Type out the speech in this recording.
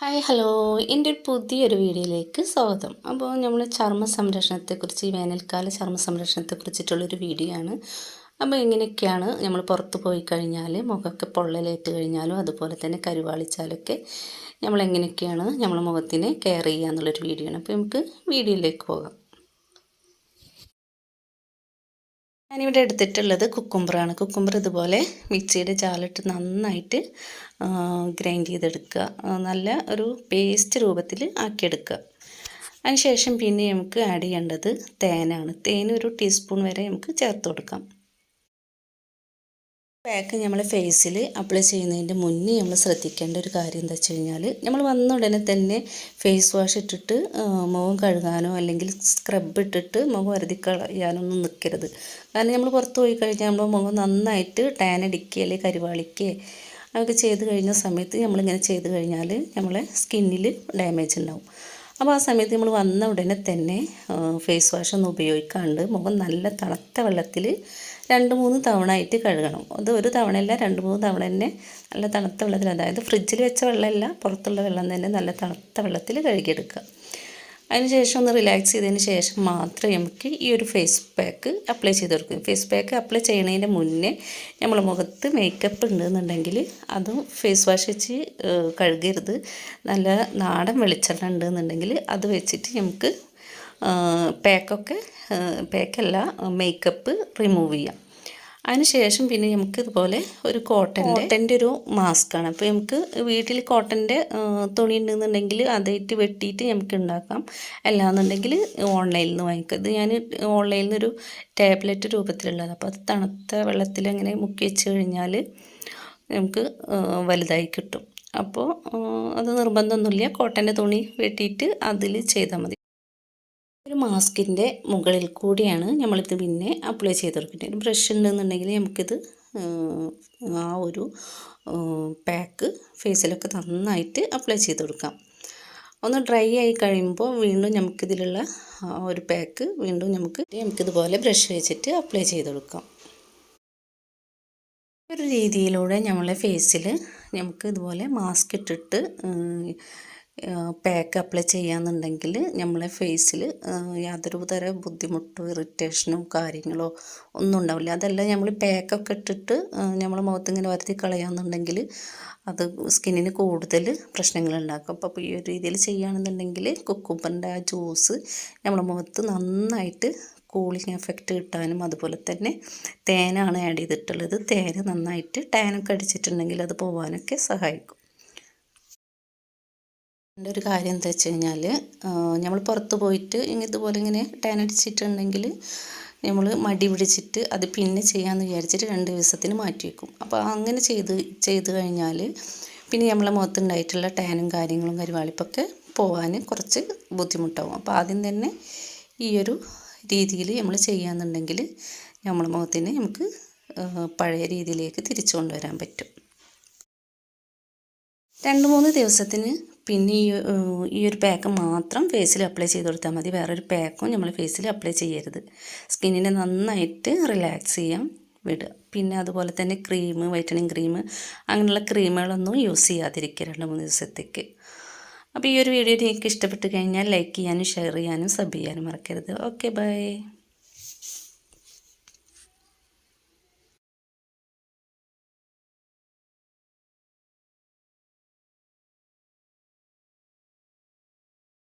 Hi hello എന്റെ പുതിയൊരു വീഡിയോയിലേക്ക് സ്വാഗതം. അപ്പോൾ നമ്മൾ ചർമ്മ സംരക്ഷണത്തെക്കുറിച്ച് ഈ വേനൽക്കാല ചർമ്മ സംരക്ഷണത്തെക്കുറിച്ചിട്ടുള്ളൊരു വീഡിയോ ആണ് അപ്പോൾ ഇങ്ങനെയൊക്കെയാണ് നമ്മൾ പുറത്ത് പോയി കഴിഞ്ഞാൽ മുഖമൊക്കെ പൊള്ളലേറ്റ് കഴിഞ്ഞാലും അതുപോലെ തന്നെ കരുവാളിച്ചാലൊക്കെ നമ്മൾ എങ്ങനെയൊക്കെയാണ് നമ്മൾ മുഖത്തിനെ കെയർ ചെയ്യുക എന്നുള്ളൊരു വീഡിയോ ആണ് അപ്പോൾ നമുക്ക് വീഡിയോയിലേക്ക് പോകാം. ഞാനിവിടെ എടുത്തിട്ടുള്ളത് കുക്കുംബറാണ്. കുക്കുംബർ ഇതുപോലെ മിക്സിയുടെ ജാലിട്ട് നന്നായിട്ട് ഗ്രൈൻഡ് ചെയ്തെടുക്കുക. നല്ല ഒരു പേസ്റ്റ് രൂപത്തിൽ ആക്കിയെടുക്കുക. അതിനുശേഷം പിന്നെ നമുക്ക് ആഡ് ചെയ്യേണ്ടത് തേനാണ്. തേൻ ഒരു ടീസ്പൂൺ വരെ നമുക്ക് ചേർത്ത് കൊടുക്കാം. പാക്ക് നമ്മൾ ഫേസിൽ അപ്ലൈ ചെയ്യുന്നതിന്റെ മുന്നേ നമ്മൾ ശ്രദ്ധിക്കേണ്ട ഒരു കാര്യം എന്താ വെച്ച് കഴിഞ്ഞാൽ നമ്മൾ വന്ന ഉടനെ തന്നെ ഫേസ് വാഷ് ഇട്ടിട്ട് മുഖം കഴുകാനോ അല്ലെങ്കിൽ സ്ക്രബ് ഇട്ടിട്ട് മുഖം വരുതി കളയാനൊന്നും നിൽക്കരുത് കാരണം നമ്മൾ പുറത്ത് പോയി കഴിഞ്ഞാൽ നമ്മൾ മുഖം നന്നായിട്ട് ടാൻ അടിക്കുക അല്ലെങ്കിൽ കരുവാളിക്കുക അതൊക്കെ ചെയ്ത് കഴിഞ്ഞ സമയത്ത് നമ്മളിങ്ങനെ ചെയ്ത് കഴിഞ്ഞാൽ നമ്മളെ സ്കിന്നിൽ ഡാമേജ് ഉണ്ടാവും അപ്പോൾ ആ സമയത്ത് നമ്മൾ വന്ന ഉടനെ തന്നെ ഫേസ് വാഷ് ഒന്ന് ഉപയോഗിക്കാണ്ട് മുഖം നല്ല തണുത്ത വെള്ളത്തിൽ രണ്ട് മൂന്ന് തവണ ആയിട്ട് കഴുകണം. അത് ഒരു തവണയല്ല രണ്ട് മൂന്ന് തവണ തന്നെ നല്ല തണുത്ത വെള്ളത്തിൽ അതായത് ഫ്രിഡ്ജിൽ വെച്ച വെള്ളമല്ല പുറത്തുള്ള വെള്ളം തന്നെ നല്ല തണുത്ത വെള്ളത്തിൽ കഴുകിയെടുക്കുക. അതിന് ശേഷം ഒന്ന് റിലാക്സ് ചെയ്തതിന് ശേഷം മാത്രമേ നമുക്ക് ഈ ഒരു ഫേസ് പാക്ക് അപ്ലൈ ചെയ്ത് കൊടുക്കും. ഫേസ് പാക്ക് അപ്ലൈ ചെയ്യുന്നതിന്റെ മുന്നേ നമ്മൾ മുഖത്ത് മേക്കപ്പ് ഉണ്ടെന്നുണ്ടെങ്കിൽ അതും ഫേസ് വാഷ് വെച്ച് കഴുകരുത്. നല്ല നാടൻ വെളിച്ചെണ്ണ ഉണ്ടെന്നുണ്ടെങ്കിൽ അത് വെച്ചിട്ട് നമുക്ക് പാക്കൊക്കെ പാക്കല്ല മേക്കപ്പ് റിമൂവ് ചെയ്യാം. അതിനുശേഷം പിന്നെ നമുക്ക് ഇതുപോലെ ഒരു കോട്ടന്റെ കോട്ടന്റെ ഒരു മാസ്കാണ് അപ്പോൾ നമുക്ക് വീട്ടിൽ കോട്ടന്റെ തുണി ഉണ്ടെന്നുണ്ടെങ്കിൽ അതായിട്ട് വെട്ടിയിട്ട് നമുക്ക് ഉണ്ടാക്കാം. അല്ലാന്നുണ്ടെങ്കിൽ ഓൺലൈനിൽ നിന്ന് വാങ്ങിക്കാം. ഇത് ഞാൻ ഓൺലൈനിൽ നിന്നൊരു ടാബ്ലറ്റ് രൂപത്തിലുള്ളത് അപ്പോൾ അത് തണുത്ത വെള്ളത്തിൽ അങ്ങനെ മുക്കി വെച്ച് കഴിഞ്ഞാൽ നമുക്ക് വലുതായി കിട്ടും. അപ്പോൾ അത് നിർബന്ധമൊന്നുമില്ല. കോട്ടന്റെ തുണി വെട്ടിയിട്ട് അതിൽ ചെയ്താൽ മതി. മാസ്കിന്റെ മുകളിൽ കൂടിയാണ് നമ്മളിത് പിന്നെ അപ്ലൈ ചെയ്ത് കൊടുക്കേണ്ടത് ഒരു ബ്രഷ് ഉണ്ടെന്നുണ്ടെങ്കിൽ നമുക്കിത് ആ ഒരു പാക്ക് ഫേസിലൊക്കെ നന്നായിട്ട് അപ്ലൈ ചെയ്ത് കൊടുക്കാം ഒന്ന് ഡ്രൈ ആയി കഴിയുമ്പോൾ വീണ്ടും നമുക്കിതിലുള്ള ഒരു പാക്ക് വീണ്ടും നമുക്ക് നമുക്കിതുപോലെ ബ്രഷ് വെച്ചിട്ട് അപ്ലൈ ചെയ്ത് കൊടുക്കാം ഒരു രീതിയിലൂടെ നമ്മളെ ഫേസിൽ നമുക്ക് ഇതുപോലെ മാസ്ക് ഇട്ടിട്ട് പാക്ക് അപ്ലൈ ചെയ്യാന്നുണ്ടെങ്കിൽ നമ്മളെ ഫേസിൽ യാതൊരു തര ബുദ്ധിമുട്ടോ ഇറിറ്റേഷനോ കാര്യങ്ങളോ ഒന്നും ഉണ്ടാവില്ല. അതെല്ലാം നമ്മൾ പാക്കൊക്കെ ഇട്ടിട്ട് നമ്മൾ മുഖത്ത് ഇങ്ങനെ വരുത്തി കളയാന്നുണ്ടെങ്കിൽ അത് സ്കിന്നിന് കൂടുതൽ പ്രശ്നങ്ങൾ ഉണ്ടാക്കും. അപ്പോൾ ഈ ഒരു രീതിയിൽ ചെയ്യുകയാണെന്നുണ്ടെങ്കിൽ കുക്കുമ്പറിന്റെ ആ ജ്യൂസ് നമ്മുടെ മുഖത്ത് നന്നായിട്ട് കൂളിംഗ് എഫക്റ്റ് കിട്ടാനും അതുപോലെ തന്നെ തേനാണ് ആഡ് ചെയ്തിട്ടുള്ളത്. തേന് നന്നായിട്ട് ടാനൊക്കെ അടിച്ചിട്ടുണ്ടെങ്കിൽ അത് പോകാനൊക്കെ സഹായിക്കും. എന്റെ ഒരു കാര്യം എന്താ വെച്ച് കഴിഞ്ഞാൽ നമ്മൾ പുറത്ത് പോയിട്ട് ഇങ്ങനെ ഇതുപോലെ ഇങ്ങനെ ടാൻ അടിച്ചിട്ടുണ്ടെങ്കിൽ നമ്മൾ മടി പിടിച്ചിട്ട് അത് പിന്നെ ചെയ്യാമെന്ന് വിചാരിച്ചിട്ട് രണ്ട് ദിവസത്തിന് മാറ്റി വെക്കും. അപ്പോൾ അങ്ങനെ ചെയ്ത് ചെയ്ത് കഴിഞ്ഞാൽ പിന്നെ നമ്മളെ മുഖത്തുണ്ടായിട്ടുള്ള ടാനും കാര്യങ്ങളും കരുവാളിപ്പൊക്കെ പോകാൻ കുറച്ച് ബുദ്ധിമുട്ടാവും. അപ്പോൾ ആദ്യം തന്നെ ഈ ഒരു രീതിയിൽ നമ്മൾ ചെയ്യാമെന്നുണ്ടെങ്കിൽ നമ്മളെ മുഖത്തിന് നമുക്ക് പഴയ രീതിയിലേക്ക് തിരിച്ചു കൊണ്ടുവരാൻ പറ്റും. രണ്ട് മൂന്ന് ദിവസത്തിന് പിന്നെ ഈ ഈ ഒരു പാക്ക് മാത്രം ഫേസിൽ അപ്ലൈ ചെയ്ത് കൊടുത്താൽ മതി. വേറൊരു പാക്കും നമ്മൾ ഫേസിൽ അപ്ലൈ ചെയ്യരുത്. സ്കിന്നിനെ നന്നായിട്ട് റിലാക്സ് ചെയ്യാം വിടുക. പിന്നെ അതുപോലെ തന്നെ ക്രീം വൈറ്റനിങ് ക്രീം അങ്ങനെയുള്ള ക്രീമുകളൊന്നും യൂസ് ചെയ്യാതിരിക്കുക രണ്ട് മൂന്ന് ദിവസത്തേക്ക്. അപ്പോൾ ഈ ഒരു വീഡിയോ നിങ്ങൾക്ക് ഇഷ്ടപ്പെട്ട് കഴിഞ്ഞാൽ ലൈക്ക് ചെയ്യാനും ഷെയർ ചെയ്യാനും സബ് ചെയ്യാനും മറക്കരുത്. Okay bye